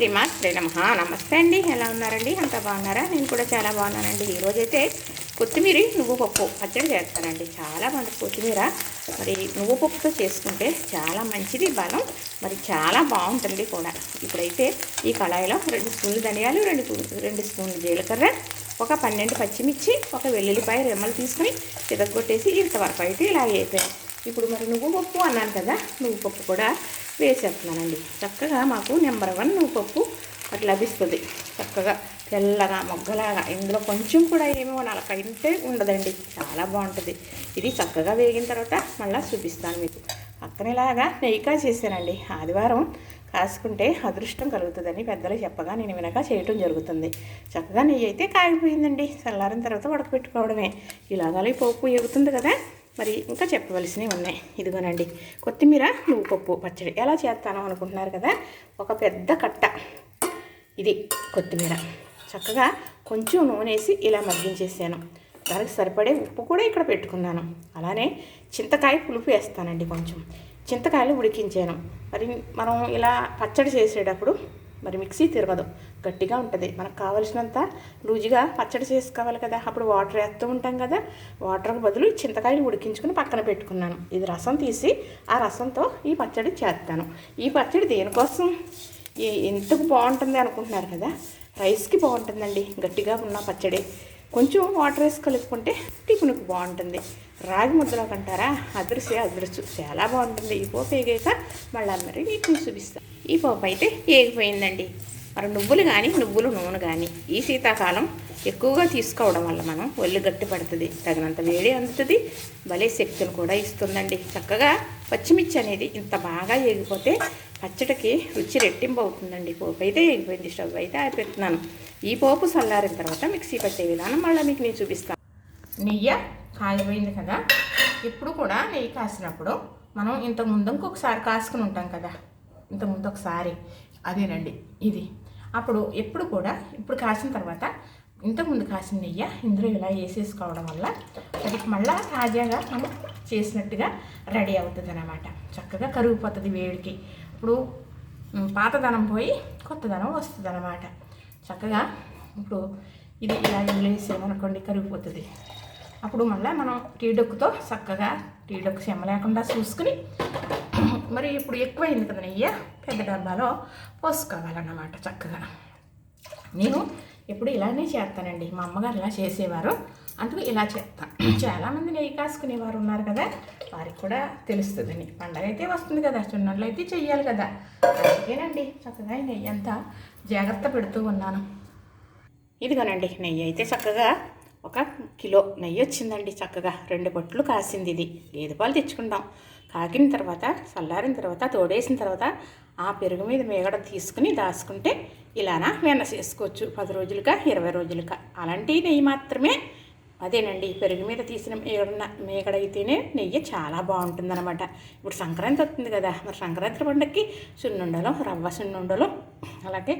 శ్రీమాత్రే నమ. నమస్తే అండి. ఎలా ఉన్నారండి? అంత బాగున్నారా? నేను కూడా చాలా బాగున్నానండి. ఈరోజైతే కొత్తిమీర నువ్వు పప్పు పచ్చడి చేస్తానండి. చాలా మంది కొత్తిమీర. మరి నువ్వు పప్పుతో చేసుకుంటే చాలా మంచిది బలం. మరి చాలా బాగుంటుంది కూడా. ఇప్పుడైతే ఈ కళాయిలో రెండు స్పూన్లు ధనియాలు రెండు రెండు స్పూన్లు జీలకర్ర ఒక పన్నెండు పచ్చిమిర్చి ఒక వెల్లుల్లిపాయ రెమ్మలు తీసుకుని చితగొట్టేసి ఇంతవరకు అయితే ఇలా అయిపోయాయి. ఇప్పుడు మరి నువ్వు పప్పు అన్నాను కదా నువ్వు పప్పు కూడా వేసేస్తున్నానండి. చక్కగా మాకు నెంబర్ వన్ పప్పు అట్లా లభిస్తుంది. చక్కగా తెల్లగా మొగ్గలాగా. ఇందులో కొంచెం కూడా ఏమో నలకంటే ఉండదండి. చాలా బాగుంటుంది. ఇది చక్కగా వేగిన తర్వాత మళ్ళీ చూపిస్తాను మీకు. పక్కనేలాగా నెయ్యి కాసేసానండి. ఆదివారం కాసుకుంటే అదృష్టం కలుగుతుందని పెద్దలు చెప్పగా నేను వినక చేయటం జరుగుతుంది. చక్కగా నెయ్యి అయితే కాగిపోయిందండి. చల్లారిన తర్వాత ఉడకపెట్టుకోవడమే ఇలాగలే పోపు ఎగుతుంది కదా. మరి ఇంకా చెప్పవలసినవి ఉన్నాయి. ఇదిగోనండి. కొత్తిమీర నువ్వు పప్పు పచ్చడి. ఎలా చేస్తాను అనుకుంటున్నారు కదా? ఒక పెద్ద కట్ట. ఇది కొత్తిమీర. చక్కగా కొంచెం నూనె వేసి ఇలా మగ్గించేసాను. దానికి సరిపడే ఉప్పు కూడా ఇక్కడ పెట్టుకున్నాను. అలానే చింతకాయ పులుపు వేస్తానండి కొంచెం. చింతకాయలు ఉడికించాను. మరి మనం ఇలా పచ్చడి చేసేటప్పుడు మరి మిక్సీ తిరగదు. గట్టిగా ఉంటుంది. మనకు కావలసినంత లూజుగా పచ్చడి చేసుకోవాలి కదా. అప్పుడు వాటర్ వేస్తూ ఉంటాం కదా. వాటర్కి బదులు చింతకాయలు ఉడికించుకుని పక్కన పెట్టుకున్నాను. ఇది రసం తీసి ఆ రసంతో ఈ పచ్చడి చేస్తాను. ఈ పచ్చడి దేనికోసం? ఏ- ఎందుకు బాగుంటుంది అనుకుంటున్నారు కదా? రైస్కి బాగుంటుందండి. గట్టిగా ఉన్న పచ్చడి. కొంచెం వాటర్ వేసి కలుపుకుంటే టిఫిన్కి బాగుంటుంది. రాగి ముద్దలో కంటారా? అదృశ్య అదృశ్యం చాలా బాగుంటుంది. ఈ పోపు వేగాక మళ్ళీ మరి మీకు చూపిస్తాను ఈ పోపు అయితే ఏగిపోయిందండి మరి నువ్వులు కానీ నువ్వులు నూనె కానీ ఈ శీతాకాలం ఎక్కువగా తీసుకోవడం వల్ల మనం ఒళ్ళు గట్టి పడుతుంది తగినంత వేడి అందుతుంది భలే శక్తిని కూడా ఇస్తుందండి. చక్కగా పచ్చిమిర్చి అనేది ఇంత బాగా ఎగిపోతే పచ్చడికి రుచి రెట్టింపు అవుతుందండి. పోపు అయితే ఎగిపోయింది స్టవ్ అయితే ఆపెడుతున్నాను ఈ పోపు చల్లారిన తర్వాత మిక్సీ పట్టే విధానం మళ్ళీ మీకు నేను చూపిస్తాను నెయ్యి కాగిపోయింది కదా? ఇప్పుడు కూడా నెయ్యి కాసినప్పుడు మనం ఇంతకు ముందు ఇంకొకసారి కాసుకుని ఉంటాం కదా? ఇంతకుముందు ఒకసారి. అదేనండి ఇది. అప్పుడు ఎప్పుడు కూడా ఇప్పుడు కాసిన తర్వాత ఇంతకుముందు కాసిన నెయ్యి ఇందులో ఇలా వేసేసుకోవడం వల్ల అది మళ్ళీ తాజాగా మనం చేసినట్టుగా రెడీ అవుతుంది అన్నమాట చక్కగా కరిగిపోతుంది వేడికి. ఇప్పుడు పాతదనం పోయి కొత్తదనం వస్తుంది అనమాట చక్కగా ఇప్పుడు ఇది ఇలా వేసేమనుకోండి కరిగిపోతుంది. అప్పుడు మళ్ళీ మనం టీ డొక్కుతో చక్కగా టీ డొక్కు లేకుండా చూసుకుని మరి ఇప్పుడు ఎక్కువైంది కదా నెయ్యి? పెద్ద డబ్బాలో పోసుకోవాలన్నమాట చక్కగా. నేను ఎప్పుడు ఇలానే చేస్తానండి. మా అమ్మగారు ఇలా చేసేవారు. అందుకు ఇలా చేస్తాను చాలామంది నెయ్యి కాసుకునేవారు ఉన్నారు కదా వారికి కూడా తెలుస్తుందని. పండగ అయితే వస్తుంది కదా చున్నళ్ళు అయితే చెయ్యాలి కదా. అందుకేనండి చక్కగా నెయ్యి అంతా జాగ్రత్త పెడుతూ ఉన్నాను. ఇదిగోనండి నెయ్యి అయితే చక్కగా ఒక కిలో నెయ్యి వచ్చిందండి చక్కగా. రెండు బొట్లు కాసింది ఇది. గేదె పాలు తెచ్చుకుంటాం కాకిన తర్వాత చల్లారిన తర్వాత తోడేసిన తర్వాత ఆ పెరుగు మీద మేగడ తీసుకుని దాచుకుంటే ఇలానా వెన్న చేసుకోవచ్చు పది రోజులుగా ఇరవై రోజులుగా. అలాంటి నెయ్యి మాత్రమే అదేనండి పెరుగు మీద తీసిన మేగడ మేగడ నెయ్యి చాలా బాగుంటుందన్నమాట. ఇప్పుడు సంక్రాంతి వస్తుంది కదా మరి సంక్రాంతి పండుగకి సున్నుండలు రవ్వ సున్నుండలు అలాగే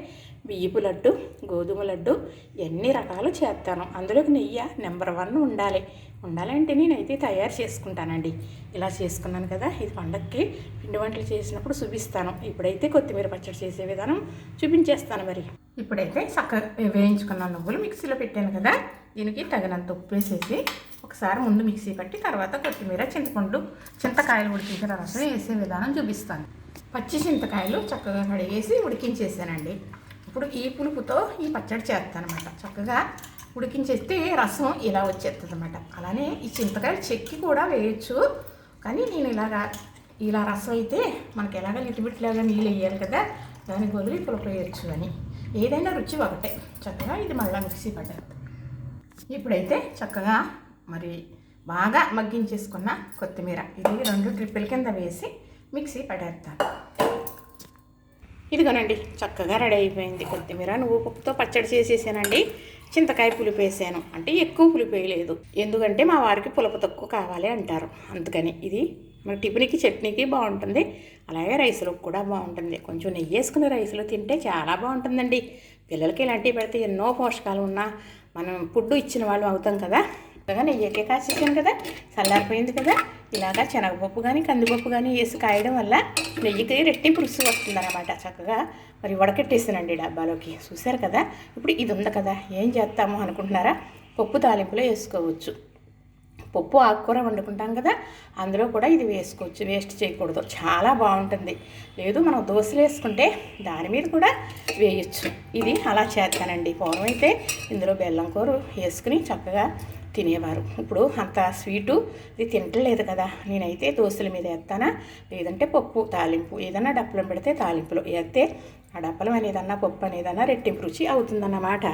బియ్యపు లడ్డు గోధుమ లడ్డు ఎన్ని రకాలు చేస్తాను. అందులోకి నెయ్యి నెంబర్ వన్ ఉండాలి. ఉండాలంటే నేనైతే తయారు చేసుకుంటానండి. ఇలా చేసుకున్నాను కదా ఇది పండగకి పిండి వంటలు చేసినప్పుడు చూపిస్తాను. ఇప్పుడైతే కొత్తిమీర పచ్చడి చేసే విధానం చూపించేస్తాను మరి. ఇప్పుడైతే చక్కగా వేయించుకున్న నువ్వులు మిక్సీలో పెట్టాను కదా. దీనికి తగినంత ఉప్పు వేసేసి ఒకసారి ముందు మిక్సీ పట్టి తర్వాత కొత్తిమీర చింతపండు చింతకాయలు ఉడికించిన రసం వేసే విధానం చూపిస్తాను. పచ్చి చింతకాయలు చక్కగా కడిగేసి ఉడికించేసానండి. ఇప్పుడు ఈ పులుపుతో ఈ పచ్చడి చేస్తాను అనమాట చక్కగా ఉడికించేస్తే రసం ఇలా వచ్చేస్తుంది అనమాట అలానే ఈ చింతకాయలు చెక్కి కూడా వేయచ్చు. కానీ నేను ఇలాగా ఇలా రసం అయితే మనకి ఎలాగ లిటిబిట్లాగా నీళ్ళు వేయాలి కదా. దాని బదులు పులుపు వేయచ్చు అని. ఏదైనా రుచి ఒకటే. చక్కగా ఇది మళ్ళీ మిక్సీ పట్టారు ఇప్పుడైతే చక్కగా మరి బాగా మగ్గించేసుకున్న కొత్తిమీర. ఇది రెండు ట్రిప్పుల కింద వేసి మిక్సీ పడేస్తాను ఇదిగోనండి చక్కగా రెడీ అయిపోయింది కొత్తిమీర. నువ్వు పప్పుతో పచ్చడి చేసేసానండి. చింతకాయ పులుపు వేసాను. అంటే ఎక్కువ పులుపు వేయలేదు ఎందుకంటే మా వారికి పులుపు తక్కువ కావాలి అంటారు. అందుకని ఇది మన టిఫిన్కి చట్నీకి బాగుంటుంది. అలాగే రైస్లో కూడా బాగుంటుంది. కొంచెం నెయ్యి వేసుకుని రైస్లో తింటే చాలా బాగుంటుందండి. పిల్లలకి ఇలాంటివి పెడితే ఎన్నో పోషకాలు ఉన్నా మనం ఫుడ్ ఇచ్చిన వాళ్ళు అవుతాం కదా. చక్కగా నెయ్యికే కాసేసాను కదా. చల్లారిపోయింది కదా. ఇలాగా శనగపప్పు కానీ కందిపప్పు కానీ వేసి కాయడం వల్ల నెయ్యికి రెట్టింపు రుచి వస్తుందన్నమాట. చక్కగా మరి వడకెట్టేసానండి డబ్బాలోకి. చూశారు కదా? ఇప్పుడు ఇది ఉంది కదా. ఏం చేస్తాము అనుకుంటున్నారా? పప్పు తాలింపులో వేసుకోవచ్చు. పప్పు ఆకుకూర వండుకుంటాం కదా అందులో కూడా ఇది వేసుకోవచ్చు వేస్ట్ చేయకూడదు. చాలా బాగుంటుంది. లేదు మనం దోశలు వేసుకుంటే దాని మీద కూడా వేయచ్చు. ఇది అలా చేస్తానండి. పూర్వం అయితే ఇందులో బెల్లం కూర వేసుకుని చక్కగా తినేవారు. ఇప్పుడు అంత స్వీటు ఇది తింటలేదు కదా. నేనైతే దోశల మీద వేస్తానా? లేదంటే పప్పు తాలింపు. ఏదైనా డప్పులం పెడితే తాలింపులో వేస్తే ఆ డప్పలం అనేదన్నా పప్పు అనేదన్నా రెట్టింపు రుచి అవుతుందన్నమాట.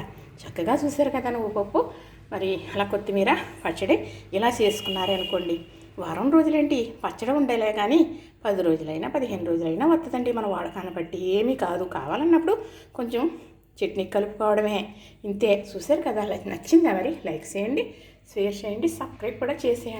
చక్కగా చూసారు కదా నువ్వు పప్పు? మరి అలా కొత్తిమీర పచ్చడి ఇలా చేసుకున్నారనుకోండి. వారం రోజులేంటి? పచ్చడి ఉండేలే కానీ పది రోజులైనా పదిహేను రోజులైనా వస్తుందండి మన వాడకాన్ని బట్టి. ఏమీ కాదు. కావాలన్నప్పుడు కొంచెం చట్నీ కలుపుకోవడమే. ఇంతే. చూసారు కదా? లైక్ నచ్చిందా మరి? లైక్ చేయండి షేర్ చేయండి సబ్స్క్రైబ్ కూడా చేసేయండి.